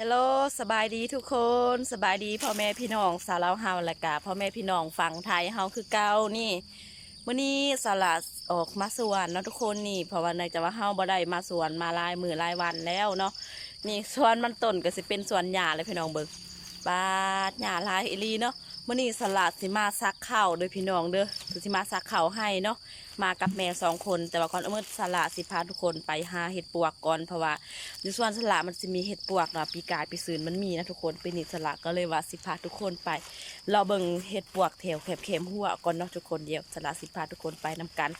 ฮัลโหลสบายดีทุกคนสบายดีพ่อแม่พี่น้องสาวลาวเฮาและกะพ่อแม่พี่น้องฝั่งไทยเฮาคือเก่านี่มื้อนี้สลัดออกมาสวนเนาะทุกคนนี่เพราะว่าเนื่องจากว่าเฮาบ่ได้มาสวนมาลายมือลายวันแล้วเนาะนี่สวนมันต้นก็สิเป็นสวนหญ้าเลยพี่น้องเบิ่ง บาดหญ้าลายอีลีเนาะมื้อนี้สลัดสิมาซักข้าวเด้อพี่น้องเด้อสิมาซักข้าวให้เนาะมากับแม่สองคน แต่ว่าก่อนเอามื่อสลัดสิพาทุกคนไปหาเห็ดปวกก่อนเพราะว่าในส่วนสละมันจะมีเห็ดปวกเนาะปีกายปีซืนมันมีนะทุกคนเป็นนิสละก็เลยว่าสิพาทุกคนไป เราเบิ่งเห็ดปวกแถวแคบเข็มหัวก่อนเนาะทุกคนเดียวสละสิพาทุกคนไปนำกัน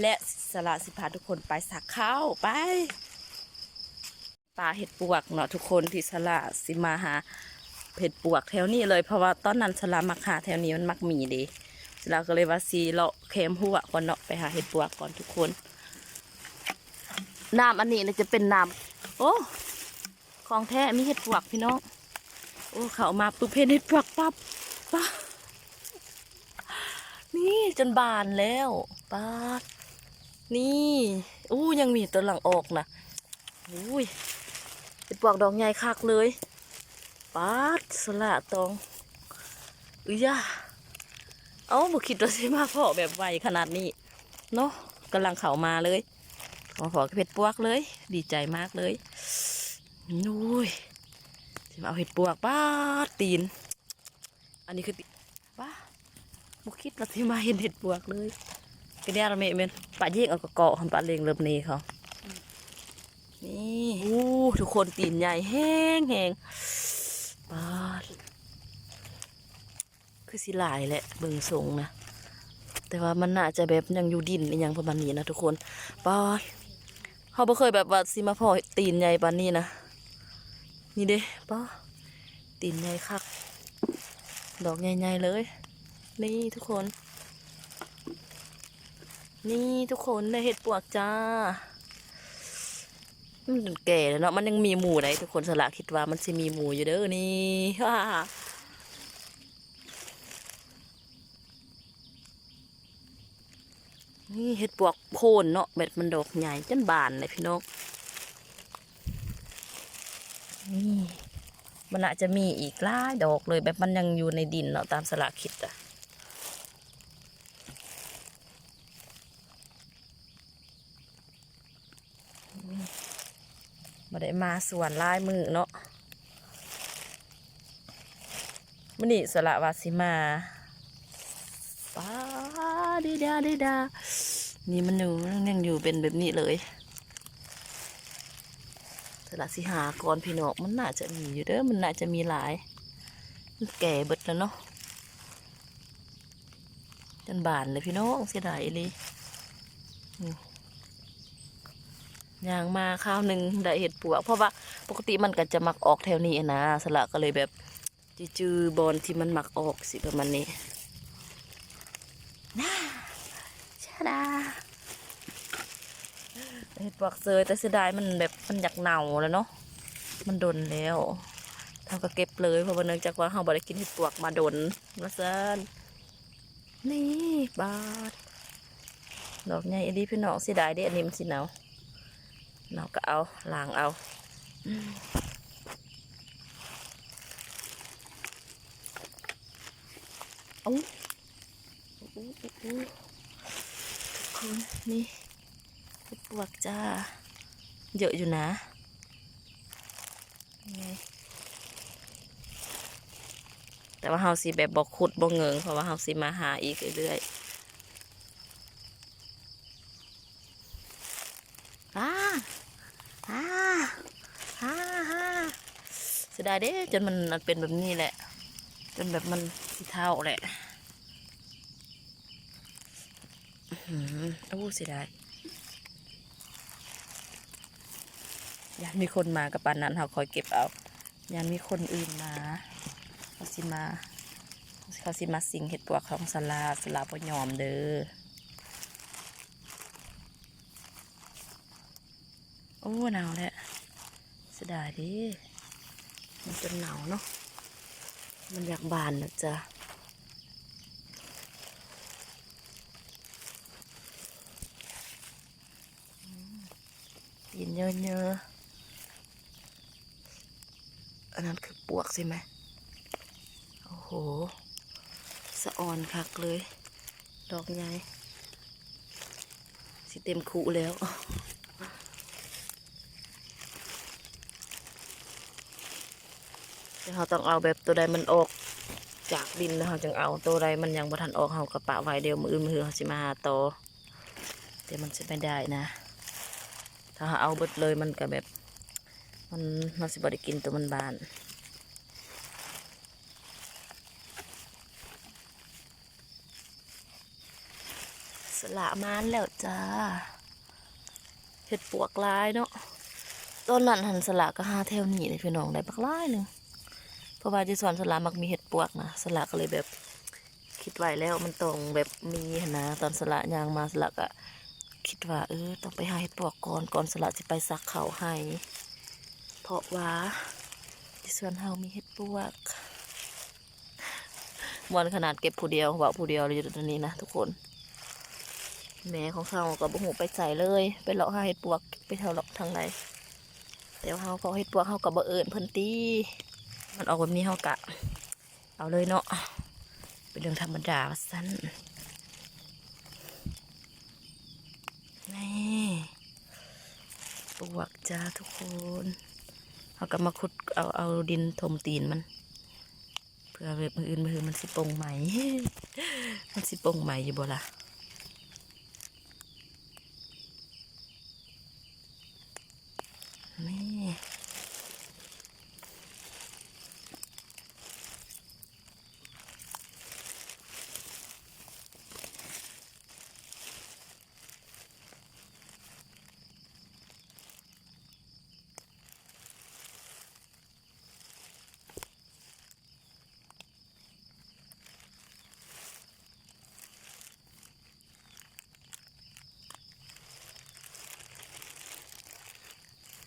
และสละสิพาทุกคนไปสักข้าวไปปลาเห็ดปวกเนาะทุกคนที่สละสิมาหา เห็ดปวกแถวนี้เลยเพราะว่าตอนนั้นสละมักหาแถวนี้มันมักมีเดีสละก็เลยว่าสีเลาะเข็มหัวก่อนเนาะไปหาเห็ดปวกก่อนทุกคนน้ำอันนี้นี่ยจะเป็นน้ำโอ้ของแท้มีเห็ดปวกพี่น้องโอ้เขาเอามาปุ๊บเห็นเห็ดปวกปั๊บป้านี่จนบานแล้วป้าดนี่อู้ยังมีตัวหลังออกนะอุ้ยเห็ดปวกดอกใหญ่คักเลย ปาดสละตองอุ้ยยาเอาบุคิดว่าสิมาพาะแบบไวขนาดนี้ เนาะกำลังเข่ามาเลยขอขอเห็ดปวกเลย ดีใจมากเลยนุ้ยจะมาเอาเห็ดปวกป้าตีน อันนี้คือป้าบุคิดว่าที่มาเห็นเห็ดปวกเลยกระเดียระเมเมนป่าเยี่ยงเอากระเกาะหันป่าเลงเริ่มนี้เขานี่อู้ทุกคนตีนใหญ่แห้งแห้งป้าด คือสิหลายแหละเบิ่งทรงนะแต่ว่ามันน่าจะแบบยังอยู่ดินยังประมาณนี้นะทุกคนป้าดเขาบ่เคยแบบว่าสิมาพอตีนใหญ่ปานนี้นะนี่เด้ป้าตีนใหญ่คักดอกใหญ่ๆเลย นี่ทุกคน นี่ทุกคนได้เห็ดปวกจ้ามันแก่แล้วเนาะมันยังมีหมูไหนทุกคนสละคิดว่ามันจะมีหมูอยู่เด้อนี่ ฮ่า นี่เห็ดปวกโคนเนาะเบ็ดมันดอกใหญ่จนบานเลยพี่น้องนี่มันอาจจะมีอีกหลายดอกเลยแบบมันยังอยู่ในดินเนาะตามสลากคิดอะมาได้มาสวนลายมือเนาะมันนี่สละวาสิมา ดีดาดีดา นี่มันอยู่ยังอยู่เป็นแบบนี้เลยสละสิหาก่อนพี่น้องมันน่าจะมีอยู่เด้อ มันน่าจะมีหลาย มันแก่เบิดแล้วเนาะ จนบานเลยพี่น้องเสียดายอีหลีอย่างมาข้าวหนึ่งได้เห็ดปวก เพราะว่าปกติมันก็จะมักออกแถวนี้นะ สละก็เลยแบบจือๆบอลที่มันมักออกสิประมาณนี้น่าชาดา เห็ดปวกเซยแต่เสียดายมันแบบมันอยากเน่าแล้วเนาะมันดนแล้วทำก็เก็บเลยเพราะว่าเนื่องจากว่าเราบ่ได้กินเห็ดปวกมาดนมาเซนนี่บาดดอกใหญ่อีดีพี่น้องเสียดายเด้อันนี้มันสิหนาวหนาก็เอาล้างเอาอู้อู้อู้ทุกคนนี่ ปวกจ้า เยอะอยู่นะแต่ว่าเฮาสิแบบบอกขุดบอกเงิงเพราะว่าเฮาสิมาหาอีกเรื่อยๆอ้าอ้าฮ่าฮ่าเสียดายเด้จนมันมันเป็นแบบนี้แหละ จนแบบมันสีเท่าแหละ อือโอ้เสียดาย ยานมีคนมากับปานนั้นเขาคอยเก็บเอายานมีคนอื่นมาเขาสิมาเขาสิมาสิงเห็ดปวกของสลาสลาบ่ยอมเด้อโอ้หนาวแหละเสียดายดิมันจนหนาวเนาะมันอยากบานนะจ๊ะอินเยอะๆ อันนั้นคือปวกใช่ไหมโอ้โห สะออนคักเลย ดอกใหญ่สิเต็มคูแล้วเดี๋ยวเราต้องเอาแบบตัวใดมันออกจากดินแล้วเราจึงเอาตัวใดมันยังบ่ทันออกเรากระปะไว้เดียวมืออื่นมือเขาสิมาหาต่อเดี๋ยวมันจะไม่ได้นะ ถ้าเอาเบิดเลยมันก็แบบ มันมันสิบ่ได้กินตัวมันบานสละมานแล้วจ้าเห็ดปวกลายเนาะต้นนั้นหันสละก็หาแถวนี้เลยพี่น้องได้บักลายหนึ่งเพราะว่าที่สวนสละมักมีเห็ดปวกนะสละก็เลยแบบคิดไว้แล้วมันต้องแบบมีนนะตอนสละยางมาสละก็คิดว่าเออต้องไปหาเห็ดปวกก่อนก่อนสละจะไปซักเขาให้ เพราะว่าที่สวนเฮามีเห็ดปวกมวนขนาดเก็บผู้เดียวว่าผู้เดียวเลยอยู่ตรงนี้นะทุกคน แม่ของเขาก็บ่หูไปใส่เลย ไปเลาะหาเห็ดปวกไปเท่าเลาะทางไหนแต่เขาก็เห็ดปวกเขาก็บ่เอิญเพิ่นตีมันออกแบบนี้เขากะ เอาเลยเนาะเป็นเรื่องธรรมดาสั้นนี่ปวกจ้าทุกคน เขาก็มาขุดเอาเอาดินถมตีนมัน เพื่อเว็บมืออื่นมืออื่นมันสิปงใหม่ มันสิปงใหม่อยู่บ่ล่ะ นี่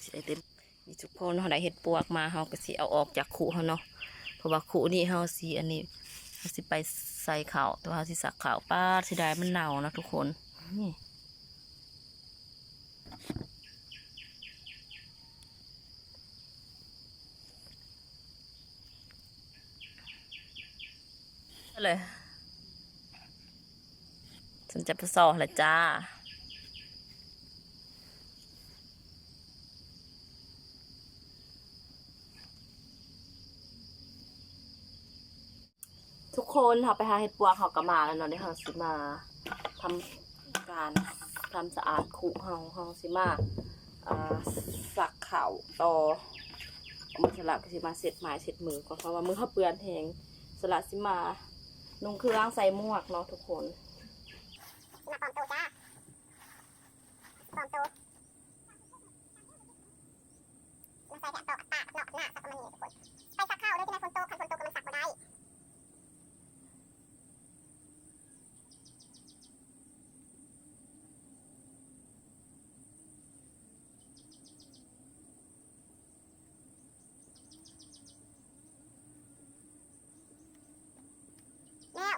สิได้เต็มมีทุกคนเขาได้เห็ดปวกมาเขาก็สิเอาออกจากขู่เขาเนาะเพราะว่าขู่นี่เขาสีอันนี้เขาสิไปใส่ขาวตัวเขาสิสักขาวป้าสิได้มันเน่านะทุกคนนี่เลยฉันจะไปสอบล้วจ้า นเขาไปหาเห็ดปวกเขาก็มาแล้วเนาะได้เขาสิมาทำการทำสะอาดคุเฮาเฮาสิมาอ่าสักเข่าต่อเอามาสลับก็สิมาเสร็จไม้เสร็จมือก่อนเพราะว่ามือเขาเปื้อนแหงสลัดสิมานุ่งเครื่องใส่หมวกเนาะทุกคน มาปลอมตัวจ้าปลอมตัวมาใส่แถบตอกปากนอกหน้าสักประมาณนี้ทุกคน ไปซักข้าวด้วยที่ไหนฝนตกคันฝนตกก็มันซักบ่ได้ แล้ว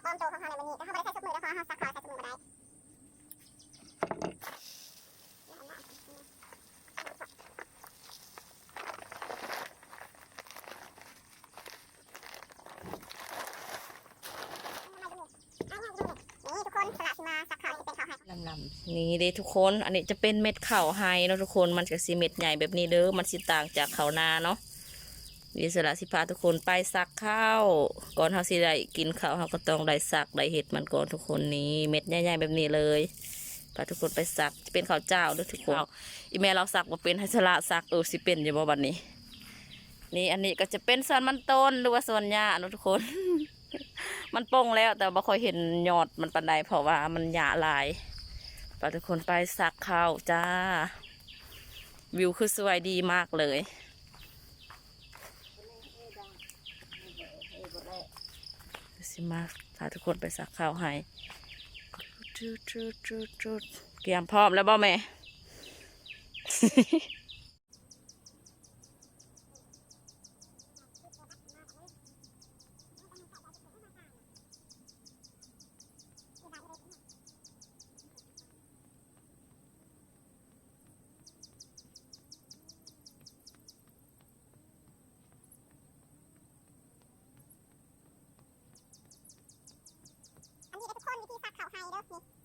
ปลอมตัวของเขาในวันนี้แต่เขาไม่ได้ใส่ชุดมือแล้วเพราะเขาซักข้าวใส่ชุดมือบ่ได้ นี่ทุกคนสละสิมาซักข้าวที่เป็นข้าวให้ ลำนี่เด้ทุกคน อันนี้จะเป็นเม็ดข้าวไฮเนาะทุกคนมันจะสีเม็ดใหญ่แบบนี้เด้อมันสิต่างจากข้าวนาเนาะวิสระสิพาทุกคนไปซักข้าวก่อนเขาสิได้กินข้าวเขาก็ต้องได้ซักได้เห็ดมันก่อนทุกคนนี้เม็ดใหญ่ๆแบบนี้เลยพาทุกคนไปซักจะเป็นข้าวเจ้าด้อทุกคนอีแม่เราซักมาเป็นให้สละซักเออสิเป็นอยู่บ่บัดนี้ นี่อันนี้ก็จะเป็นส่วนมันต้นหรือว่าส่วนหญ้านะทุกคน มันโป่งแล้วแต่บ่ค่อยเห็นยอดมันปันใดเพราะว่ามันหยาลาย ปทุกคนไปสักข้าวจ้า วิวคือสวยดีมากเลยสิมาพาทุกคนไปสักข้าวให้จุดจุดจุดจุดเตรียมพร้อมแล้วบ่แม่ เ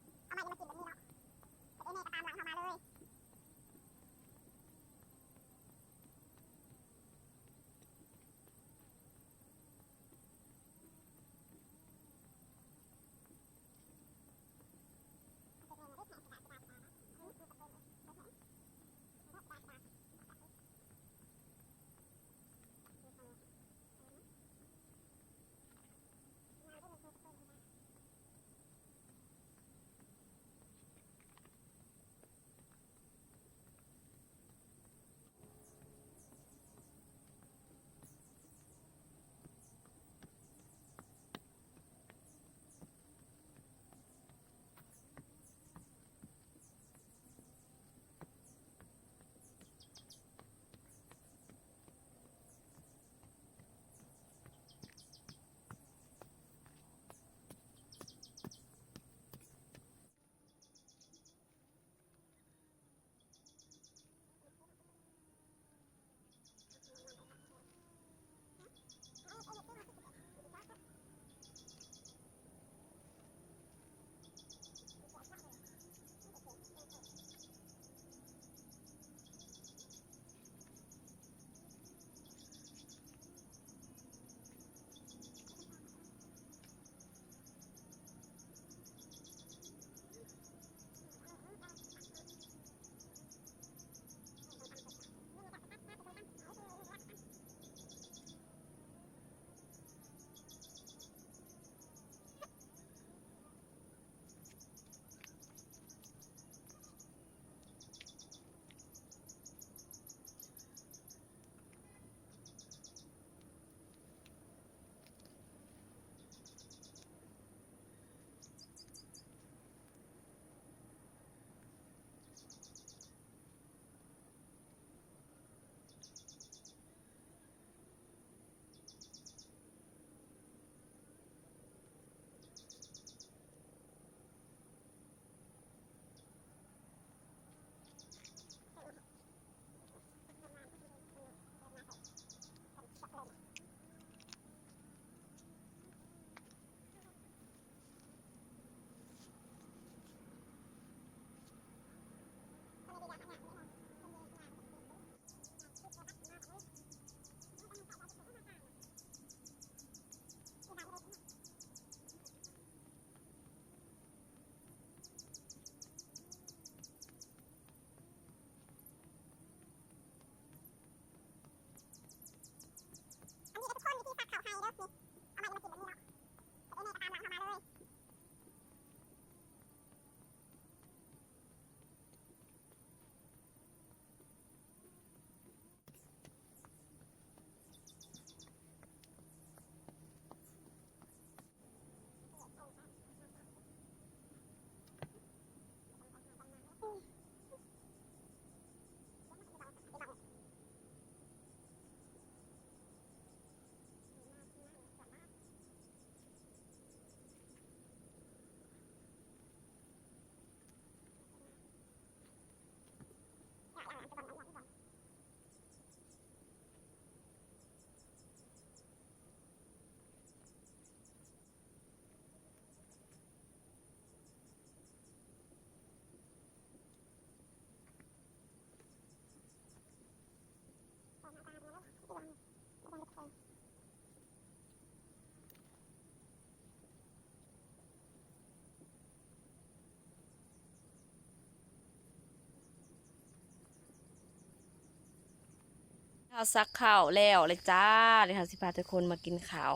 ข้าวซักข้าวแล้วเลยจ้าเลยค่ะสิพาทุกคนมากินข้าว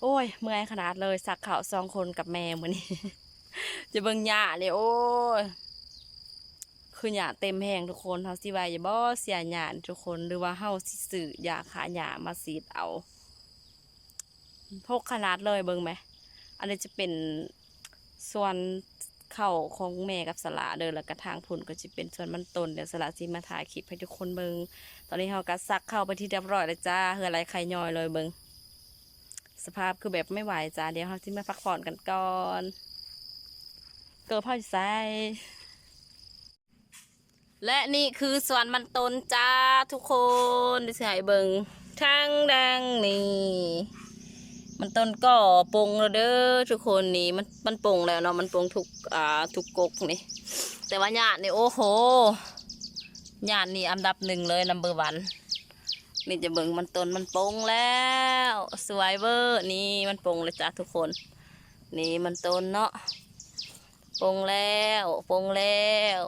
โอ้ย เมื่อยขนาดเลยซักข้าวสองคนกับแม่มื้อนี้ จะเบิ่งหญ้าเลยโอ้ยคือหญ้าเต็มแห้งทุกคนเฮาสิว่าอย่าบ่เสียหญ้าทุกคนหรือว่าเฮาสิซื้อยาฆ่าหญ้ามาสีดเอาพกขนาดเลยเบิ่งไหมอันนี้จะเป็นส่วนเข่าของแม่กับสละเดินแล้วก็ทางผุนก็จะเป็นส่วนมันต้นเดี๋ยวสละสิมาถ่ายคลิปให้ทุกคนเบิ่ง ตอนนี้เราก็ซักเข้าไปที่เรียบร้อยแล้วจ้าเฮืออะไรใครย่อยเลยเบิงสภาพคือแบบไม่ไหวจ้าเดี๋ยวเราสิมาพักผ่อนกันก่อนเกิดพ่อใส่และนี่คือสวนมันต้นจ้าทุกคนดิฉันเบิงทางดังนี่มันต้นก็ปงแล้วเด้อทุกคนนี่มันมันปงแล้วเนาะมันปงทุกอ่าทุกกกนี่ แต่ว่าหยาดนี่โอ้โห หยาดนี่อันดับหนึ่งเลยนัมเบอร์วันนี่จะเบิ่งมันต้นมันปงแล้ว สวยเวอร์นี่มันปงเลยจ้ะทุกคน นี่มันต้นเนาะปงแล้วปงแล้ว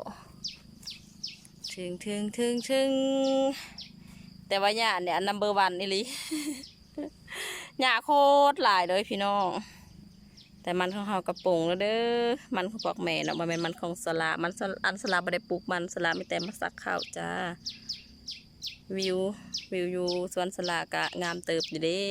ถึงถึงถึงถึงแต่ว่าหยาดเนี่ยอันนัมเบอร์วันนี่ลิ หญ้าโคตรหลายเลยพี่น้อง แต่มันของเฮากระปงแล้วเด้อ มันของปอกแม่เนาะมันเป็นมันของสลา มันอันสลาไม่ได้ปลูกมันสลาไม่แต่มาสักข้าวจ้า วิว วิวอยู่สวนสลากะงามเติบอยู่เด้